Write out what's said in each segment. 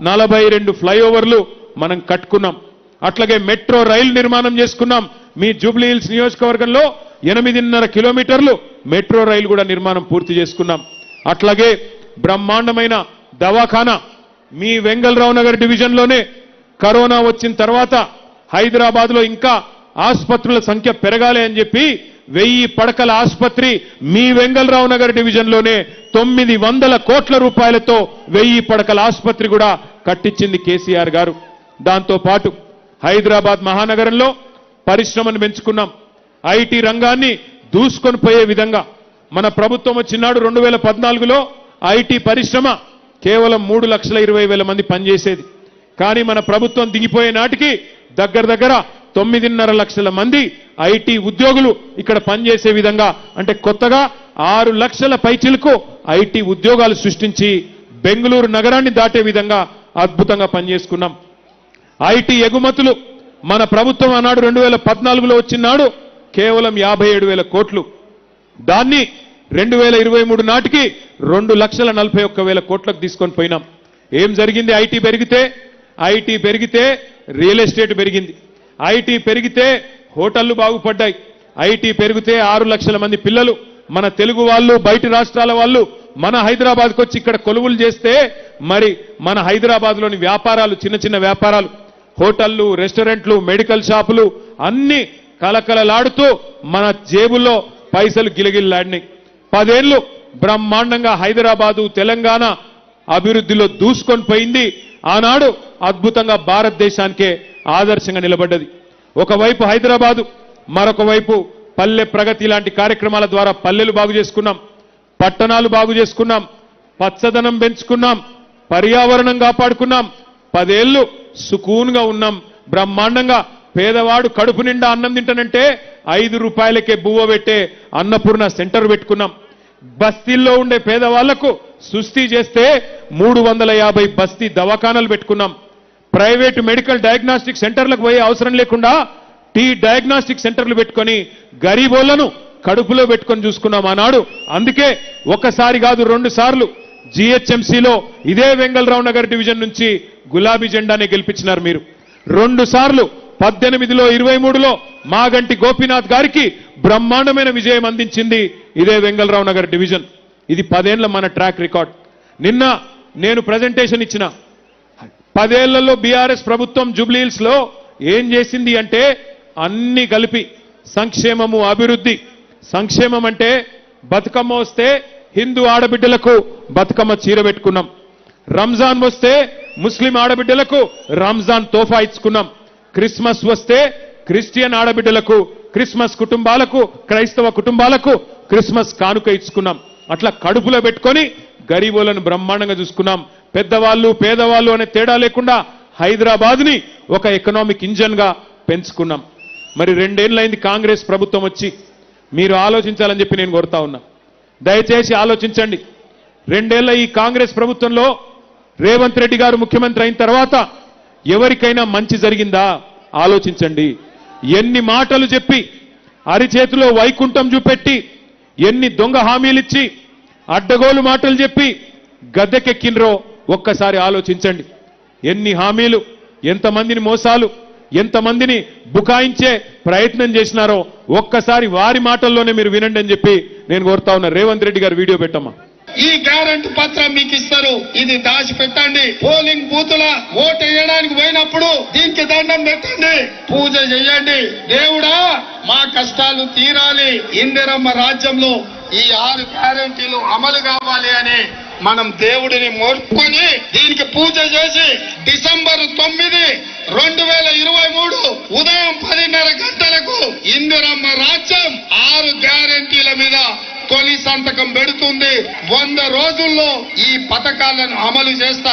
నలభై రెండు ఫ్లైఓవర్లు మనం కట్టుకున్నాం. అట్లాగే మెట్రో రైలు నిర్మాణం చేసుకున్నాం. మీ జూబ్లీ హిల్స్ నియోజకవర్గంలో ఎనిమిదిన్నర కిలోమీటర్లు మెట్రో రైలు కూడా నిర్మాణం పూర్తి చేసుకున్నాం. అట్లాగే బ్రహ్మాండమైన దవాఖానా మీ వెంగళరావు నగర్ డివిజన్లోనే కరోనా వచ్చిన తర్వాత హైదరాబాద్లో ఇంకా ఆసుపత్రుల సంఖ్య పెరగాలి అని చెప్పి వెయ్యి పడకల ఆసుపత్రి మీ వెంగళరావు నగర్ డివిజన్లోనే తొమ్మిది వందల కోట్ల రూపాయలతో వెయ్యి పడకల ఆసుపత్రి కూడా కట్టించింది కేసీఆర్ గారు. దాంతోపాటు హైదరాబాద్ మహానగరంలో పరిశ్రమను పెంచుకున్నాం. ఐటీ రంగాన్ని దూసుకొని పోయే విధంగా మన ప్రభుత్వం వచ్చినాడు రెండు వేల పద్నాలుగులో ఐటీ పరిశ్రమ కేవలం మూడు లక్షల ఇరవై వేల మంది పనిచేసేది. కానీ మన ప్రభుత్వం దిగిపోయే నాటికి దగ్గర దగ్గర తొమ్మిదిన్నర లక్షల మంది ఐటీ ఉద్యోగులు ఇక్కడ పనిచేసే విధంగా అంటే కొత్తగా ఆరు లక్షల పైచిలకు ఐటీ ఉద్యోగాలు సృష్టించి బెంగళూరు నగరాన్ని దాటే విధంగా అద్భుతంగా పనిచేసుకున్నాం. ఐటీ ఎగుమతులు మన ప్రభుత్వం ఆనాడు రెండు వేల పద్నాలుగులో వచ్చినాడు కేవలం యాభై ఏడు వేల కోట్లు. దాన్ని రెండు వేల ఇరవై మూడు నాటికి రెండు లక్షల నలభై ఒక్క వేల కోట్లకు తీసుకొని పోయినాం. ఏం జరిగింది? ఐటీ పెరిగితే ఐటీ పెరిగితే రియల్ ఎస్టేట్ పెరిగింది. ఐటీ పెరిగితే హోటళ్ళు బాగుపడ్డాయి. ఐటీ పెరిగితే ఆరు లక్షల మంది పిల్లలు. మన తెలుగు వాళ్ళు బయటి రాష్ట్రాల వాళ్ళు మన హైదరాబాద్కి వచ్చి ఇక్కడ కొలువులు చేస్తే మరి మన హైదరాబాద్లోని వ్యాపారాలు చిన్న చిన్న వ్యాపారాలు హోటళ్ళు రెస్టారెంట్లు మెడికల్ షాపులు అన్ని కలకలలాడుతూ మన జేబుల్లో పైసలు గిలగిల్లాడినాయి పదేళ్ళు బ్రహ్మాండంగా హైదరాబాదు తెలంగాణ అభివృద్ధిలో దూసుకొని పోయింది. ఆనాడు అద్భుతంగా భారతదేశానికే ఆదర్శంగా నిలబడ్డది. ఒకవైపు హైదరాబాదు మరొక వైపు పల్లె ప్రగతి లాంటి కార్యక్రమాల ద్వారా పల్లెలు బాగు చేసుకున్నాం. పట్టణాలు బాగు చేసుకున్నాం పచ్చదనం పెంచుకున్నాం పర్యావరణం కాపాడుకున్నాం. పదేళ్ళు సుకూన్గా ఉన్నాం. బ్రహ్మాండంగా పేదవాడు కడుపు నిండా అన్నం తింటానంటే ఐదు రూపాయలకే బువ్వ పెట్టే అన్నపూర్ణ సెంటర్ పెట్టుకున్నాం. బస్తీల్లో ఉండే పేదవాళ్ళకు సుస్థి చేస్తే మూడు వందల యాభై బస్తీ దవాఖానాలు పెట్టుకున్నాం. ప్రైవేటు మెడికల్ డయాగ్నాస్టిక్ సెంటర్లకు పోయే అవసరం లేకుండా టీ డయాగ్నాస్టిక్ సెంటర్లు పెట్టుకొని గరీబోళ్ళను కడుపులో పెట్టుకొని చూసుకున్నాం ఆనాడు. అందుకే ఒకసారి కాదు రెండు సార్లు జిహెచ్ఎంసీలో ఇదే వెంగళరావు నగర్ డివిజన్ నుంచి గులాబీ జెండానే గెలిపించినారు మీరు. రెండు సార్లు పద్దెనిమిదిలో ఇరవై మూడులో మాగంటి గోపీనాథ్ గారికి బ్రహ్మాండమైన విజయం అందించింది ఇదే వెంగళరావు నగర్ డివిజన్. ఇది పదేళ్ళ మన ట్రాక్ రికార్డ్. నిన్న నేను ప్రజెంటేషన్ ఇచ్చిన. పదేళ్ళలో బీఆర్ఎస్ ప్రభుత్వం జూబ్లీహిల్స్లో ఏం చేసింది అంటే అన్ని కలిపి సంక్షేమము అభివృద్ధి సంక్షేమం అంటే బతుకమ్మ వస్తే హిందూ ఆడబిడ్డలకు బతుకమ్మ చీర పెట్టుకున్నాం. రంజాన్ వస్తే ముస్లిం ఆడబిడ్డలకు రంజాన్ తోఫా ఇచ్చుకున్నాం. క్రిస్మస్ వస్తే క్రిస్టియన్ ఆడబిడ్డలకు క్రిస్మస్ కుటుంబాలకు క్రైస్తవ కుటుంబాలకు క్రిస్మస్ కానుక ఇచ్చుకున్నాం. అట్లా కడుపులో పెట్టుకొని గరీబులను బ్రహ్మాండంగా చూసుకున్నాం. పెద్దవాళ్ళు పేదవాళ్ళు అనే తేడా లేకుండా హైదరాబాద్ని ఒక ఎకనామిక్ ఇంజన్గా పెంచుకున్నాం. మరి రెండేళ్ళైంది కాంగ్రెస్ ప్రభుత్వం వచ్చి మీరు ఆలోచించాలని చెప్పి నేను కోరుతా ఉన్నా. దయచేసి ఆలోచించండి. రెండేళ్ళ ఈ కాంగ్రెస్ ప్రభుత్వంలో రేవంత్ రెడ్డి గారు ముఖ్యమంత్రి అయిన తర్వాత ఎవరికైనా మంచి జరిగిందా? ఆలోచించండి. ఎన్ని మాటలు చెప్పి అరిచేతిలో వైకుంఠం చూపెట్టి ఎన్ని దొంగ హామీలిచ్చి అడ్డగోలు మాటలు చెప్పి గద్దెకెక్కినరో ఒక్కసారి ఆలోచించండి. ఎన్ని హామీలు ఎంతమందిని మోసాలు ఎంతమందిని బుకాయించే ప్రయత్నం చేసినారో ఒక్కసారి వారి మాటల్లోనే మీరు వినండి అని చెప్పి నేను కోరుతా ఉన్నా. రేవంత్ రెడ్డి గారు వీడియో పెట్టమ్మా. ఈ గ్యారంటీ పత్రం మీకు ఇస్తారు. ఇది దాచి పెట్టండి పోలింగ్ బూతుల ఓటు వేయడానికి పోయినప్పుడు దీనికి దండం పెట్టండి. పూజ చేయండి. దేవుడా మా కష్టాలు తీరాలి. ఇందిరమ్మ రాజ్యంలో ఈ ఆరు గ్యారంటీలు అమలు కావాలి అని మనం దేవుడిని మోర్చుకొని దీనికి పూజ చేసి డిసెంబర్ తొమ్మిది రెండు వేల ఇరవై మూడు ఉదయం ఇందిరమ్మ రాజ్యం ఆరు గ్యారంటీల మీద తొలి సంతకం పెడుతుంది. వంద రోజుల్లో ఈ పథకాలను అమలు చేస్తా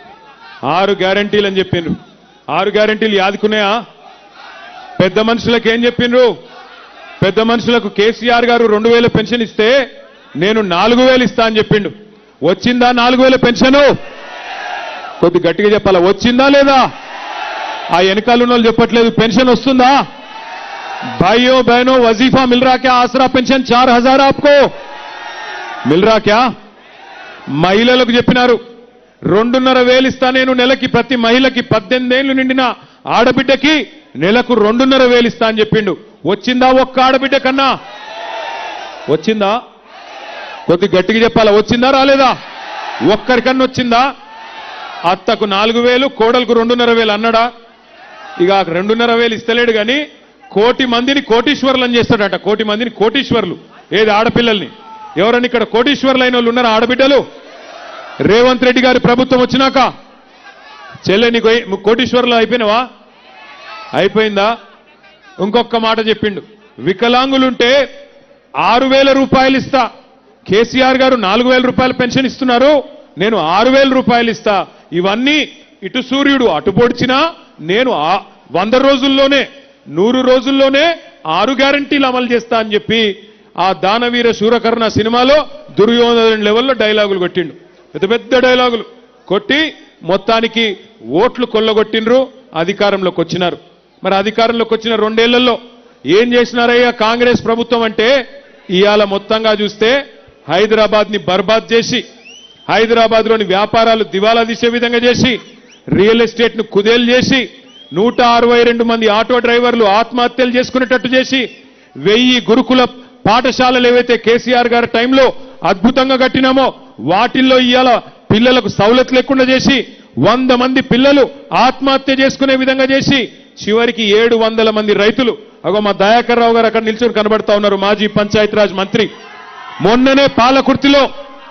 ఆరు గ్యారంటీలు అని చెప్పిండ్రు. ఆరు గ్యారంటీలు యాదుకున్నాయా? పెద్ద మనుషులకు ఏం చెప్పిండ్రు? పెద్ద మనుషులకు కేసీఆర్ గారు రెండు వేల పెన్షన్ ఇస్తే నేను నాలుగు వేలు ఇస్తా అని చెప్పిండు. వచ్చిందా నాలుగు వేల పెన్షను? కొద్ది గట్టిగా చెప్పాలా? వచ్చిందా లేదా? ఆ వెనకాల ఉన్న చెప్పట్లేదు. పెన్షన్ వస్తుందా? భయో బహనో వజీఫా మిల్రాక్యా ఆసరా పెన్షన్ చార్ హజార్ ఆప్కో మిల్రాక్యా? మహిళలకు చెప్పినారు. రెండున్నర వేలు ఇస్తా నేను నెలకి ప్రతి మహిళకి పద్దెనిమిదేళ్ళు నిండిన ఆడబిడ్డకి నెలకు రెండున్నర వేలు ఇస్తా అని చెప్పిండు. వచ్చిందా ఒక్క ఆడబిడ్డ కన్నా? వచ్చిందా? కొద్ది గట్టిగా చెప్పాలా? వచ్చిందా రాలేదా? ఒక్కరికన్నా వచ్చిందా? అత్తకు నాలుగు వేలు కోడలకు రెండున్నర వేలు అన్నాడా? ఇక రెండున్నర వేలు ఇస్తలేడు కానీ కోటి మందిని అని చేస్తాడట. కోటి మందిని కోటీశ్వరులు. ఏది ఆడపిల్లల్ని? ఎవరన్నా ఇక్కడ కోటీశ్వరులు అయిన వాళ్ళు ఉన్నారా ఆడబిడ్డలు? రేవంత్ రెడ్డి గారి ప్రభుత్వం వచ్చినాక చెల్లె నీకు ఏ- కోటీశ్వరులు అయిపోయిందా? ఇంకొక మాట చెప్పిండు. వికలాంగులుంటే ఆరు వేల రూపాయలు ఇస్తా. కేసీఆర్ గారు నాలుగు వేల రూపాయల పెన్షన్ ఇస్తున్నారు. నేను ఆరు వేల రూపాయలు ఇస్తా. ఇవన్నీ ఇటు సూర్యుడు అటు పొడిచినా నేను ఆ వంద రోజుల్లోనే నూరు రోజుల్లోనే ఆరు గ్యారంటీలు అమలు చేస్తా అని చెప్పి ఆ దానవీర శూరకర్ణ సినిమాలో దుర్యోధన లెవెల్లో డైలాగులు కొట్టిండు. పెద్ద పెద్ద డైలాగులు. కొట్టి మొత్తానికి ఓట్లు కొల్లగొట్టిండ్రు అధికారంలోకి వచ్చినారు. మరి అధికారంలోకి వచ్చిన రెండేళ్ళలో ఏం చేసినారయ్యా కాంగ్రెస్ ప్రభుత్వం అంటే? ఇవాళ మొత్తంగా చూస్తే హైదరాబాద్ని బర్బాద్ చేసి హైదరాబాద్లోని వ్యాపారాలు దివాలా తీసే విధంగా చేసి రియల్ ఎస్టేట్ను కుదేలు చేసి నూట అరవై రెండు మంది ఆటో డ్రైవర్లు ఆత్మహత్యలు చేసుకునేటట్టు చేసి వెయ్యి గురుకుల పాఠశాలలు ఏవైతే కేసీఆర్ గారి టైంలో అద్భుతంగా కట్టినామో వాటిల్లో ఇవాళ పిల్లలకు సౌలత్ లేకుండా చేసి వంద మంది పిల్లలు ఆత్మహత్య చేసుకునే విధంగా చేసి చివరికి ఏడు వందల మంది రైతులు. అగో మా దయాకర్ రావు గారు అక్కడ నిల్చొని కనబడతా ఉన్నారు మాజీ పంచాయతీరాజ్ మంత్రి. మొన్ననే పాలకుర్తిలో